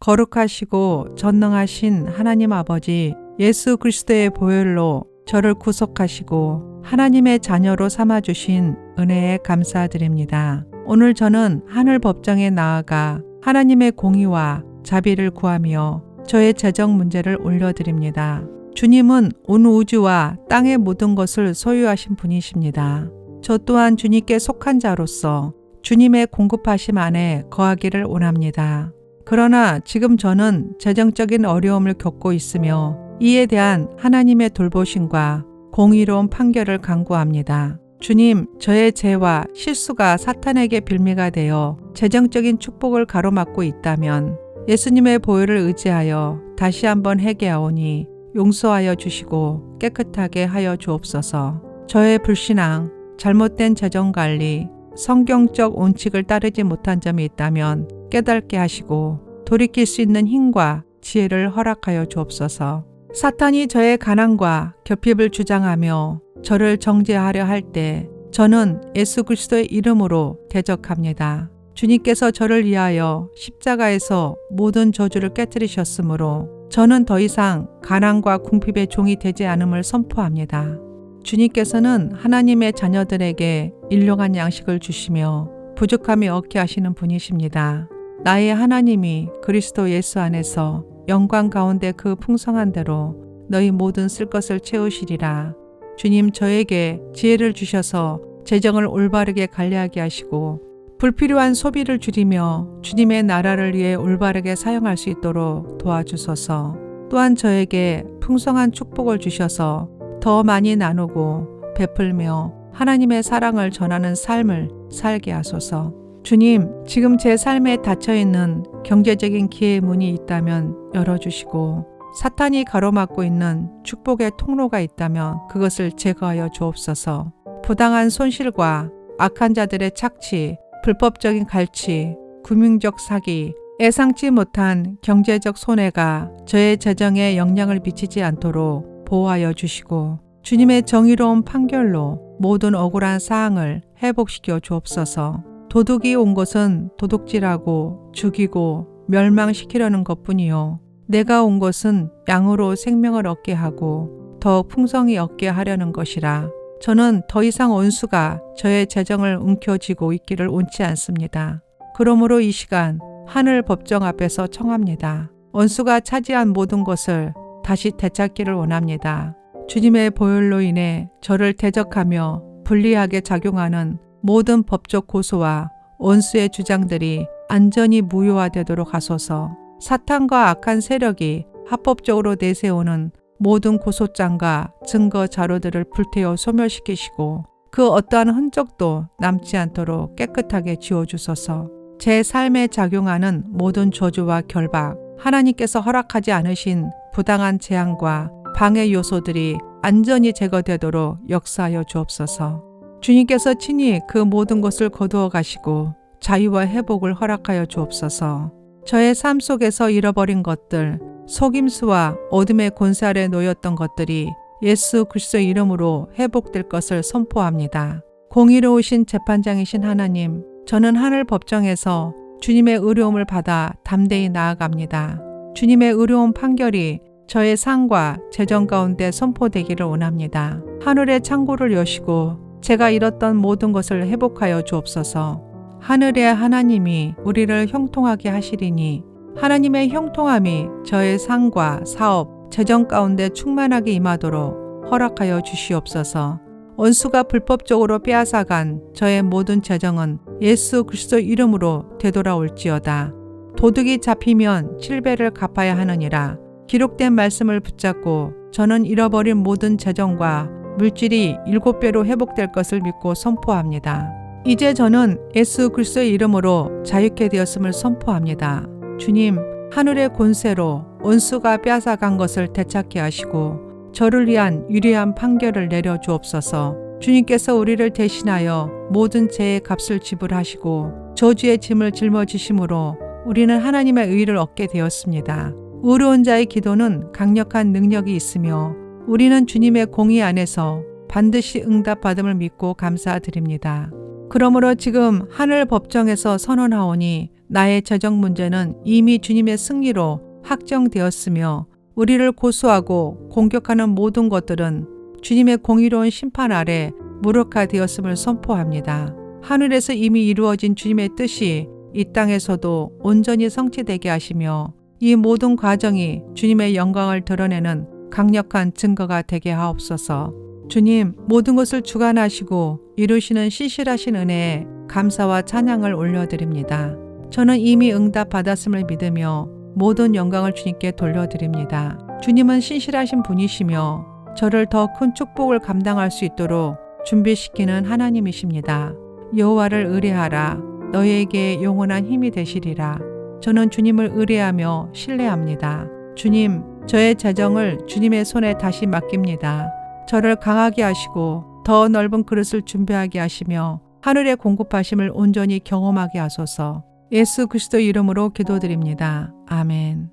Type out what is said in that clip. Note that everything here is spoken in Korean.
거룩하시고 전능하신 하나님 아버지 예수 그리스도의 보혈로 저를 구속하시고 하나님의 자녀로 삼아 주신 은혜에 감사드립니다. 오늘 저는 하늘 법정에 나아가 하나님의 공의와 자비를 구하며 저의 재정 문제를 올려드립니다. 주님은 온 우주와 땅의 모든 것을 소유하신 분이십니다. 저 또한 주님께 속한 자로서 주님의 공급하심 안에 거하기를 원합니다. 그러나 지금 저는 재정적인 어려움을 겪고 있으며 이에 대한 하나님의 돌보심과 공의로운 판결을 강구합니다. 주님, 저의 죄와 실수가 사탄에게 빌미가 되어 재정적인 축복을 가로막고 있다면 예수님의 보혈을 의지하여 다시 한번 회개하오니 용서하여 주시고 깨끗하게 하여 주옵소서. 저의 불신앙, 잘못된 재정 관리, 성경적 원칙을 따르지 못한 점이 있다면 깨닫게 하시고 돌이킬 수 있는 힘과 지혜를 허락하여 주옵소서. 사탄이 저의 가난과 결핍을 주장하며 저를 정죄하려 할 때 저는 예수 그리스도의 이름으로 대적합니다. 주님께서 저를 위하여 십자가에서 모든 저주를 깨뜨리셨으므로 저는 더 이상 가난과 궁핍의 종이 되지 않음을 선포합니다. 주님께서는 하나님의 자녀들에게 일용한 양식을 주시며 부족함이 없게 하시는 분이십니다. 나의 하나님이 그리스도 예수 안에서 영광 가운데 그 풍성한 대로 너희 모든 쓸 것을 채우시리라. 주님 저에게 지혜를 주셔서 재정을 올바르게 관리하게 하시고 불필요한 소비를 줄이며 주님의 나라를 위해 올바르게 사용할 수 있도록 도와주소서. 또한 저에게 풍성한 축복을 주셔서 더 많이 나누고 베풀며 하나님의 사랑을 전하는 삶을 살게 하소서. 주님, 지금 제 삶에 닫혀 있는 경제적인 기회의 문이 있다면 열어주시고, 사탄이 가로막고 있는 축복의 통로가 있다면 그것을 제거하여 주옵소서. 부당한 손실과 악한 자들의 착취, 불법적인 갈취, 금융적 사기, 예상치 못한 경제적 손해가 저의 재정에 영향을 미치지 않도록 보호하여 주시고 주님의 정의로운 판결로 모든 억울한 사항을 회복시켜 주옵소서. 도둑이 온 것은 도둑질하고 죽이고 멸망시키려는 것 뿐이요. 내가 온 것은 양으로 생명을 얻게 하고 더 풍성히 얻게 하려는 것이라. 저는 더 이상 원수가 저의 재정을 움켜쥐고 있기를 원치 않습니다. 그러므로 이 시간 하늘 법정 앞에서 청합니다. 원수가 차지한 모든 것을 다시 되찾기를 원합니다. 주님의 보혈로 인해 저를 대적하며 불리하게 작용하는 모든 법적 고소와 원수의 주장들이 안전히 무효화되도록 하소서. 사탄과 악한 세력이 합법적으로 내세우는 모든 고소장과 증거 자료들을 불태워 소멸시키시고 그 어떠한 흔적도 남지 않도록 깨끗하게 지워주소서. 제 삶에 작용하는 모든 저주와 결박, 하나님께서 허락하지 않으신 부당한 재앙과 방해 요소들이 안전히 제거되도록 역사하여 주옵소서. 주님께서 친히 그 모든 것을 거두어 가시고 자유와 회복을 허락하여 주옵소서. 저의 삶 속에서 잃어버린 것들, 속임수와 어둠의 권세 아래 놓였던 것들이 예수 그리스도 이름으로 회복될 것을 선포합니다. 공의로우신 재판장이신 하나님, 저는 하늘 법정에서 주님의 의로움을 받아 담대히 나아갑니다. 주님의 의로운 판결이 저의 상과 재정 가운데 선포되기를 원합니다. 하늘의 창고를 여시고 제가 잃었던 모든 것을 회복하여 주옵소서. 하늘의 하나님이 우리를 형통하게 하시리니 하나님의 형통함이 저의 상과 사업, 재정 가운데 충만하게 임하도록 허락하여 주시옵소서. 원수가 불법적으로 빼앗아간 저의 모든 재정은 예수 그리스도 이름으로 되돌아올지어다. 도둑이 잡히면 7배를 갚아야 하느니라. 기록된 말씀을 붙잡고 저는 잃어버린 모든 재정과 물질이 7배로 회복될 것을 믿고 선포합니다. 이제 저는 예수 그리스도의 이름으로 자유케 되었음을 선포합니다. 주님, 하늘의 권세로 원수가 빼앗아간 것을 되찾게 하시고 저를 위한 유리한 판결을 내려 주옵소서. 주님께서 우리를 대신하여 모든 죄의 값을 지불하시고 저주의 짐을 짊어지심으로 우리는 하나님의 의를 얻게 되었습니다. 의로운 자의 기도는 강력한 능력이 있으며 우리는 주님의 공의 안에서 반드시 응답받음을 믿고 감사드립니다. 그러므로 지금 하늘 법정에서 선언하오니 나의 재정 문제는 이미 주님의 승리로 확정되었으며 우리를 고소하고 공격하는 모든 것들은 주님의 공의로운 심판 아래 무력화되었음을 선포합니다. 하늘에서 이미 이루어진 주님의 뜻이 이 땅에서도 온전히 성취되게 하시며 이 모든 과정이 주님의 영광을 드러내는 강력한 증거가 되게 하옵소서. 주님, 모든 것을 주관하시고 이루시는 신실하신 은혜에 감사와 찬양을 올려드립니다. 저는 이미 응답 받았음을 믿으며 모든 영광을 주님께 돌려드립니다. 주님은 신실하신 분이시며 저를 더 큰 축복을 감당할 수 있도록 준비시키는 하나님이십니다. 여호와를 의뢰하라. 너희에게 영원한 힘이 되시리라. 저는 주님을 의뢰하며 신뢰합니다. 주님, 저의 재정을 주님의 손에 다시 맡깁니다. 저를 강하게 하시고 더 넓은 그릇을 준비하게 하시며 하늘의 공급하심을 온전히 경험하게 하소서. 예수 그리스도 이름으로 기도드립니다. 아멘.